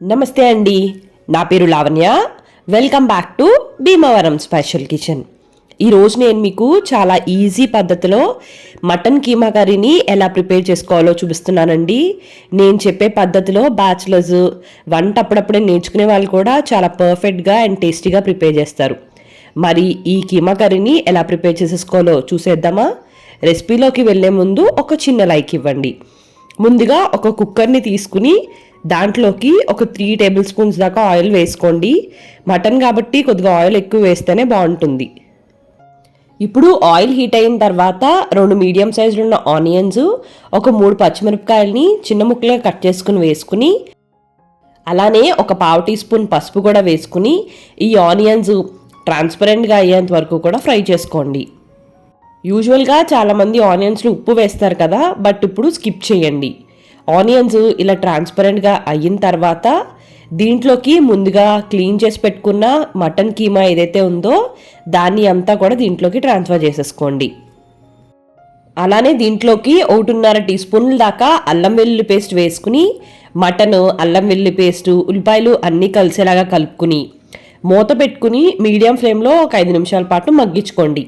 నమస్తే అండి. నా పేరు Lavanya. Welcome back to Bhimavaram special kitchen ఈరోజు నేను మీకు చాలా ఈజీ పద్ధతిలో మటన్ కీమా కర్రీని ఎలా ప్రిపేర్ చేసుకోవాలో చూపిస్తున్నానండి. నేను చెప్పే పద్ధతిలో బ్యాచులర్స్ వంట అప్పుడప్పుడే నేర్చుకునే వాళ్ళు కూడా చాలా పర్ఫెక్ట్గా అండ్ టేస్టీగా ప్రిపేర్ చేస్తారు. మరి ఈ కీమా కర్రీని ఎలా ప్రిపేర్ చేసేసుకోవాలో చూసేద్దామా? రెసిపీలోకి వెళ్ళే ముందు ఒక చిన్న లైక్ ఇవ్వండి. ముందుగా ఒక కుక్కర్ని తీసుకుని దాంట్లోకి ఒక త్రీ టేబుల్ స్పూన్స్ దాకా ఆయిల్ వేసుకోండి. మటన్ కాబట్టి కొద్దిగా ఆయిల్ ఎక్కువ వేస్తేనే బాగుంటుంది. ఇప్పుడు ఆయిల్ హీట్ అయిన తర్వాత రెండు మీడియం సైజులో ఉన్న ఆనియన్స్ ఒక మూడు పచ్చిమిరపకాయలని చిన్న ముక్కలుగా కట్ చేసుకుని వేసుకుని అలానే ఒక పావు టీ స్పూన్ పసుపు కూడా వేసుకుని ఈ ఆనియన్స్ ట్రాన్స్పరెంట్గా అయ్యేంత వరకు కూడా ఫ్రై చేసుకోండి. యూజువల్గా చాలామంది ఆనియన్స్లో ఉప్పు వేస్తారు కదా బట్ ఇప్పుడు స్కిప్ చేయండి. ఆనియన్స్ ఇలా ట్రాన్స్పరెంట్గా అయిన తర్వాత దీంట్లోకి ముందుగా క్లీన్ చేసి పెట్టుకున్న మటన్ కీమా ఏదైతే ఉందో దాన్ని అంతా కూడా దీంట్లోకి ట్రాన్స్ఫర్ చేసేసుకోండి. అలానే దీంట్లోకి ఒకటిన్నర టీ స్పూన్ల దాకా అల్లం వెల్లుల్లి పేస్ట్ వేసుకుని మటన్ అల్లం వెల్లుల్లి పేస్ట్ ఉల్లిపాయలు అన్నీ కలిసేలాగా కలుపుకుని మూత పెట్టుకుని మీడియం ఫ్లేమ్లో ఒక ఐదు నిమిషాల పాటు మగ్గించుకోండి.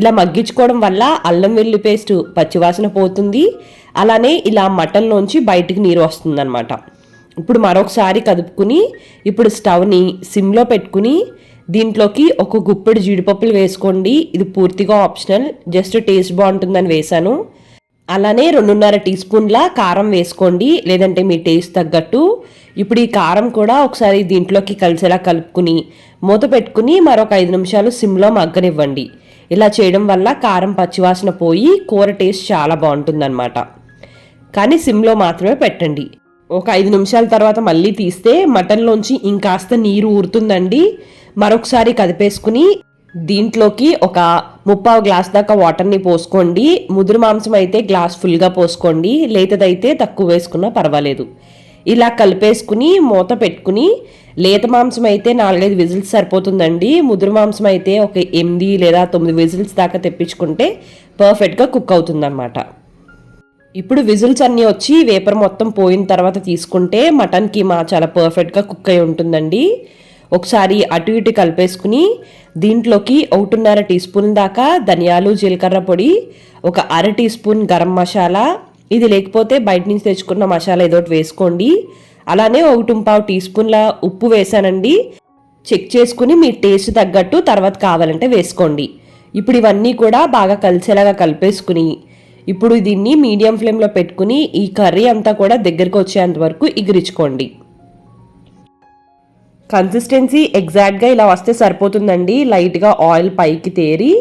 ఇలా మగ్గించుకోవడం వల్ల అల్లం వెల్లి పేస్ట్ పచ్చివాసన పోతుంది. అలానే ఇలా మటన్లోంచి బయటికి నీరు వస్తుందన్నమాట. ఇప్పుడు మరొకసారి కదుపుకుని ఇప్పుడు స్టవ్ని సిమ్లో పెట్టుకుని దీంట్లోకి ఒక గుప్పెడు జీడిపప్పులు వేసుకోండి. ఇది పూర్తిగా ఆప్షనల్ జస్ట్ టేస్ట్ బాగుంటుందని వేశాను. అలానే రెండున్నర టీ స్పూన్ల కారం వేసుకోండి లేదంటే మీ టేస్ట్ తగ్గట్టు. ఇప్పుడు ఈ కారం కూడా ఒకసారి దీంట్లోకి కలిసేలా కలుపుకుని మూత పెట్టుకుని మరొక ఐదు నిమిషాలు సిమ్లో మగ్గనివ్వండి. ఇలా చేయడం వల్ల కారం పచ్చివాసన పోయి కూర టేస్ట్ చాలా బాగుంటుందన్నమాట. కానీ సిమ్లో మాత్రమే పెట్టండి. ఒక ఐదు నిమిషాల తర్వాత మళ్ళీ తీస్తే మటన్లోంచి ఇంకాస్త నీరు ఊరుతుందండి. మరొకసారి కదిపేసుకుని దీంట్లోకి ఒక ముప్పావు గ్లాస్ దాకా వాటర్ని పోసుకోండి. ముదురు మాంసం అయితే గ్లాస్ ఫుల్గా పోసుకోండి. లేతదైతే తక్కువ వేసుకున్నా పర్వాలేదు. ఇలా కలిపేసుకుని మూత పెట్టుకుని లేత మాంసం అయితే నాలుగైదు విజిల్స్ సరిపోతుందండి. ముదురు మాంసం అయితే ఒక ఎనిమిది లేదా తొమ్మిది విజిల్స్ దాకా తెప్పించుకుంటే పర్ఫెక్ట్గా కుక్ అవుతుందన్నమాట. ఇప్పుడు విజిల్స్ అన్నీ వచ్చి వేపర్ మొత్తం పోయిన తర్వాత తీసుకుంటే మటన్ కీమా చాలా పర్ఫెక్ట్గా కుక్ అయి ఉంటుందండి. ఒకసారి అటు ఇటు కలిపేసుకుని దీంట్లోకి ఒకటిన్నర టీ స్పూన్ దాకా ధనియాలు జీలకర్ర పొడి ఒక అర టీ స్పూన్ గరం మసాలా ఇది లేకపోతే బయట నుంచి తెచ్చుకున్న మసాలా ఏదో ఒకటి వేసుకోండి. అలానే ఒకటి పావు టీ స్పూన్ల ఉప్పు వేసానండి. చెక్ చేసుకుని మీ టేస్ట్ తగ్గట్టు తర్వాత కావాలంటే వేసుకోండి. ఇప్పుడు ఇవన్నీ కూడా బాగా కలిసేలాగా కలిపేసుకుని ఇప్పుడు దీన్ని మీడియం ఫ్లేమ్లో పెట్టుకుని ఈ కర్రీ అంతా కూడా దగ్గరికి వచ్చేంత వరకు ఎగిరించుకోండి. కన్సిస్టెన్సీ ఎగ్జాక్ట్గా ఇలా వస్తే సరిపోతుందండి. లైట్గా ఆయిల్ పైకి తేరి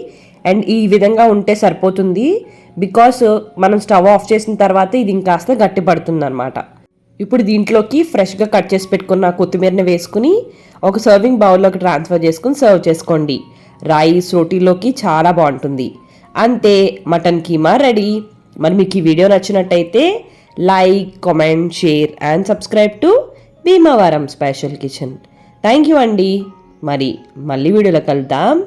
అండ్ ఈ విధంగా ఉంటే సరిపోతుంది బికాస్ మనం స్టవ్ ఆఫ్ చేసిన తర్వాత ఇది ఇంకాస్త గట్టి పడుతుంది అనమాట ఇప్పుడు దీంట్లోకి ఫ్రెష్గా కట్ చేసి పెట్టుకున్న కొత్తిమీరని వేసుకుని ఒక సర్వింగ్ బౌల్లోకి ట్రాన్స్ఫర్ చేసుకుని సర్వ్ చేసుకోండి. రైస్ రోటీలోకి చాలా బాగుంటుంది. అంతే మటన్ కీమా రెడీ. మరి మీకు ఈ వీడియో నచ్చినట్టయితే like comment share and subscribe to Bhimavaram special kitchen. Thank you అండి. మరి మళ్ళీ వీడియోలో కలుద్దాం.